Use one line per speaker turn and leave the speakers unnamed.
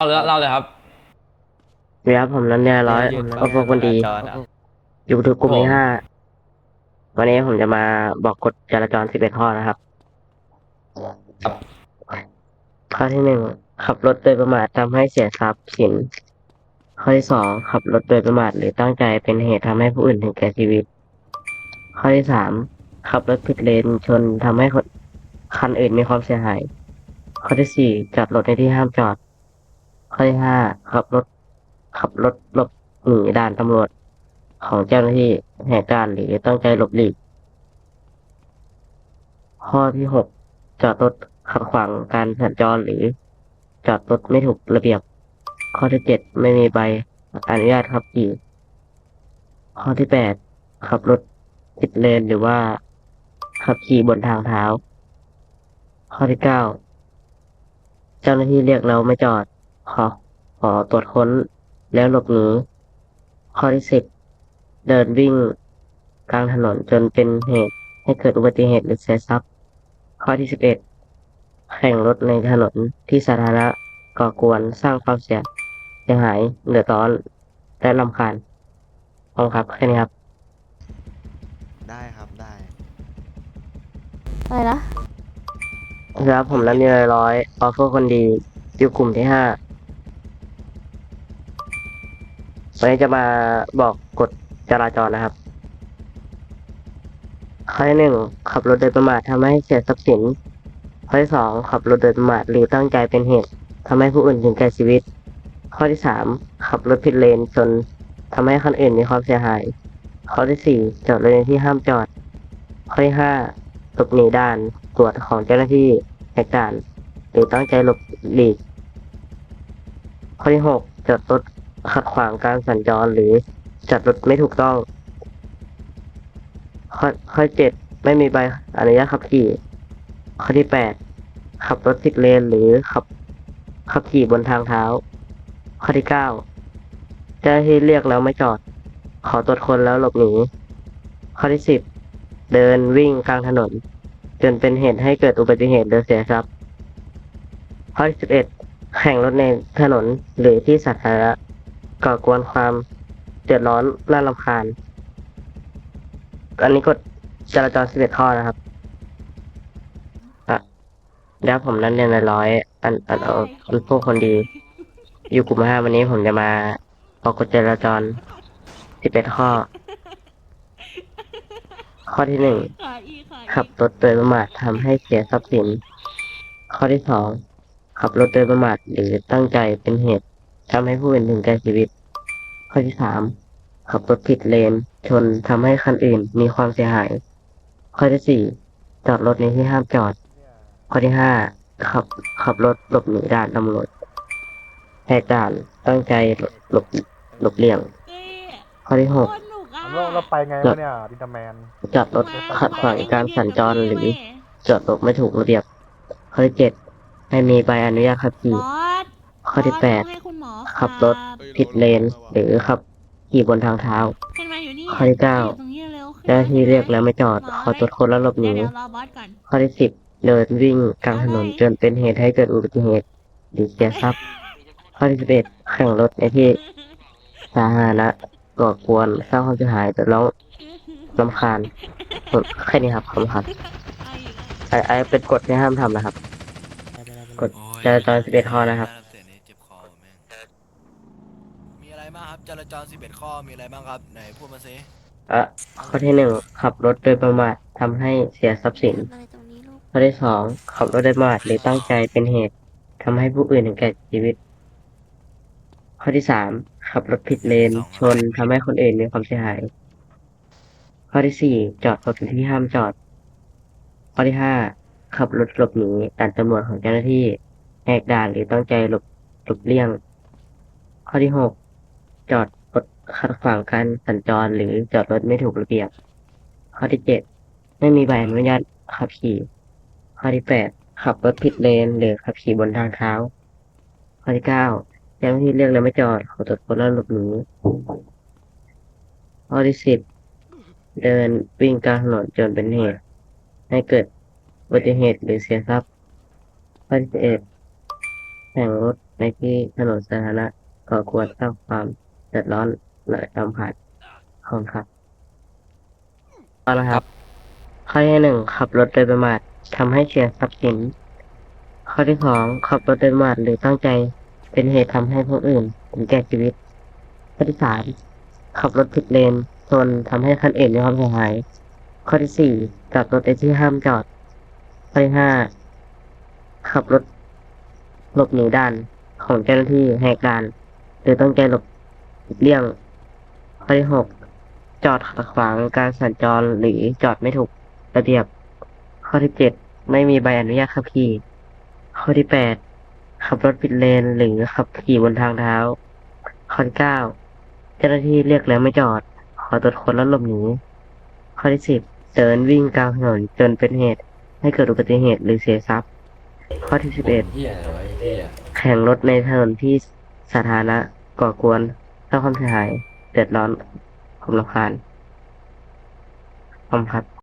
เล่าเลยเล่าเลยครับ
สวัสดีครับผมนันเนี่ยร้อยก็พวกคนดีอยู่ถึงกลุ่มที่ห้าวันนี้ผมจะมาบอกกฎจราจร11ข้อนะครับ
ครับ
ข้อที่หนึ่งขับรถโดยประมาททำให้เสียทรัพย์สิน ข้อที่สองขับรถโดยประมาทหรือตั้งใจเป็นเหตุทำให้ผู้อื่นถึงแก่ชีวิต ข้อที่สามขับรถผิดเลนชนทำให้คนคันอื่นมีความเสียหาย ข้อที่สี่จอดรถในที่ห้ามจอด ข้อที่ห้าขับรถ ขับรถหลบหนีด่านตำรวจ ของเจ้าหน้าที่แหกด่านหรือตั้งใจหลบหลีก ข้อที่หกจอดรถขัดขวางการสัญจรหรือ จอดรถไม่ถูกระเบียบ ข้อที่เจ็ดไม่มีใบอนุญาตขับขี่ข้อที่แปดขับรถผิดเลนหรือว่า ขับขี่บนทางเท้า ข้อที่เก้าเจ้าหน้าที่เรียกเราไม่จอด ขอขอตรวจค้นแล้วหลบหนีข้อที่สิบเดินวิ่งกลางถนนจนเป็นเหตุให้เกิดอุบัติเหตุหรือเสียทรัพย์ ข้อที่สิบเอ็ดแข่งรถในถนนที่สาธารณะก่อกวนสร้างความเสียเสียหายเดือดร้อนและรำคาญขอบคุณครับแค่นี้ครับ
ได้ครับได้
อะไรนะ
ครับผมนันนี่ร้อยออฟเฟอร์คนดีอยู่กลุ่มที่ห้า วันนี้จะมาบอกกฎจราจรนะครับ ข้อที่หนึ่งขับรถโดยประมาททำให้เสียทรัพย์สิน ข้อที่สองขับรถโดยประมาทหรือตั้งใจเป็นเหตุทำให้ผู้อื่นถึงแก่ชีวิต ข้อที่สามขับรถผิดเลนจนทำให้คนอื่นมีความเสียหาย ข้อที่สี่จอดรถในที่ห้ามจอด ข้อที่ห้าหลบหนีด่านตรวจของเจ้าหน้าที่แหกด่าน หรือตั้งใจหลบหลีก ข้อที่หกจอดรถ ขัดขวางการสัญจรหรือจอดรถไม่ถูกต้อง ข้อข้อเจ็ดไม่มีใบอนุญาตขับขี่ ข้อที่แปดขับรถผิดเลนหรือขับขับขี่บนทางเท้า ข้อที่เก้าเจ้าหน้าที่เรียกแล้วไม่จอด ขอตรวจคนแล้วหลบหนีข้อที่สิบเดินวิ่งกลางถนน จนเป็นเหตุให้เกิดอุบัติเหตุหรือเสียทรัพย์ข้อที่สิบเอ็ดแข่งรถในถนนหรือที่สาธารณะ ก่อกวนความเดือดร้อนน่ารำคาญ อันนี้กฎจราจรสิบเอ็ดข้อนะครับอะแล้วผมนั้นเรียนในร้อย อันอันเอาอันพวกคนดี อยู่กลุ่มห้าวันนี้ผมจะมาบอกกฎจราจรสิบเอ็ดข้อ ข้อที่หนึ่ง
ขาอีขา
ขับรถโดยประมาททำให้เสียทรัพย์สิน ข้อที่สองขับรถโดยประมาทหรือตั้งใจเป็นเหตุ ทำให้ผู้อื่นถึงแก่ชีวิต ข้อที่สามขับรถผิดเลน ชนทำให้คันอื่นมีความเสียหาย ข้อที่สี่จอดรถในที่ห้ามจอด ข้อที่ห้าขับขับรถหลบหนีด่านตำรวจแหกด่านตั้งใจหลบหลบเลี่ยง
เอ้ย
ข้อที่หก
โคตรหนุกอะ
เราเราไปไงวะเนี่ยดินเตอร์แมน
จอดรถขัดขวางการสัญจรหรือจอดรถไม่ถูกระเบียบ ข้อที่เจ็ดไม่มีใบอนุญาตขับขี่
บอส
ข้อที่แปด ขับรถผิดเลน หรือขับขี่บนทางเท้า
ขึ้นมาอยู่นี่
ข้อที่เก้า
อยู่ตรงนี้เร็วขึ้น
เจ้าหน้าที่เรียกแล้วไม่จอด ขอตรวจคนแล้วหลบหนี
เดี๋ยวเดี๋ยวรอบอสก่อน
ข้อที่สิบเดินวิ่งกลางถนนจนเป็นเหตุให้เกิดอุบัติเหตุหรือเสียทรัพย์ข้อที่สิบเอ็ดแข่งรถในที่สาธารณะก่อกวนสร้างความเสียหายแต่ร้องรำคาญผมแค่นี้ครับขอบคุณครับ
เอาอีก
ไอไอเป็นกฎที่ห้ามทำนะครับกฎจราจร11ข้อนะครับ
เสียนี้เจ็บคอแม่งมีอะไร บ้างครับจราจร11 ข้อมีอะไรบ้างครับไหนพูดมาสิ
อะข้อที่หนึ่งขับรถโดยประมาททำให้เสียทรัพย์สิน
อะไรตรงนี้ลูก
ข้อที่สองขับรถโดยประมาทหรือตั้งใจเป็นเหตุทำให้ผู้อื่นถึงแก่ชีวิต ข้อที่สามขับรถผิดเลนชนทำให้คนอื่นมีความเสียหาย ข้อที่สี่จอดรถในที่ห้ามจอด ข้อที่ห้าขับรถหลบหนีด่านตำรวจของเจ้าหน้าที่แหกด่านหรือตั้งใจหลบหลบเลี่ยง ข้อที่หก จอดรถขัดขวางการสัญจรหรือจอดรถไม่ถูกระเบียบ ข้อที่เจ็ดไม่มีใบอนุญาตขับขี่ ข้อที่แปดขับรถผิดเลนหรือขับขี่บนทางเท้า ข้อที่เก้าเจ้าหน้าที่เรียกแล้วไม่จอดขอตรวจคนแล้วหลบหนีข้อที่สิบเดินวิ่งกลางถนนจนเป็นเหตุให้เกิดอุบัติเหตุหรือเสียทรัพย์ข้อที่สิบเอ็ดแข่งรถในที่ถนนสาธารณะก่อกวนสร้างความ เดือดร้อนและจำผัดขอบคุณครับเอาละครับ ข้อที่หนึ่งขับรถโดยประมาททำให้เสียทรัพย์สิน ข้อที่สองขับรถโดยประมาทหรือตั้งใจ เป็นเหตุทำให้ผู้อื่นถึงแก่ชีวิต ข้อที่สามขับรถผิดเลนชนทำให้คันอื่นได้รับความเสียหาย ข้อที่สี่จอดรถในที่ห้ามจอด ข้อที่ห้าขับรถหลบหนีด่านของเจ้าหน้าที่ให้การหรือตั้งใจหลบ เลี่ยงข้อที่หกจอดขัดขวางการสัญจรหรือจอดไม่ถูกระเบียบ ข้อที่เจ็ดไม่มีใบอนุญาตขับขี่ข้อที่แปดขับรถผิดเลนหรือขับขี่บนทางเท้า ข้อที่เก้าเจ้าหน้าที่เรียกแล้วไม่จอด ขอตรวจค้นแล้วหลบหนีข้อที่สิบเดินวิ่งกลางถนนจนเป็นเหตุให้เกิดอุบัติเหตุหรือเสียทรัพย์ ข้อที่สิบเอ็ด
เฮียอะไรวะไอ้เฮีย
แข่งรถในถนนที่สาธารณะก่อกวน สร้างความเสียหาย เดือดร้อน ผมรำคาญขอบคุณครับ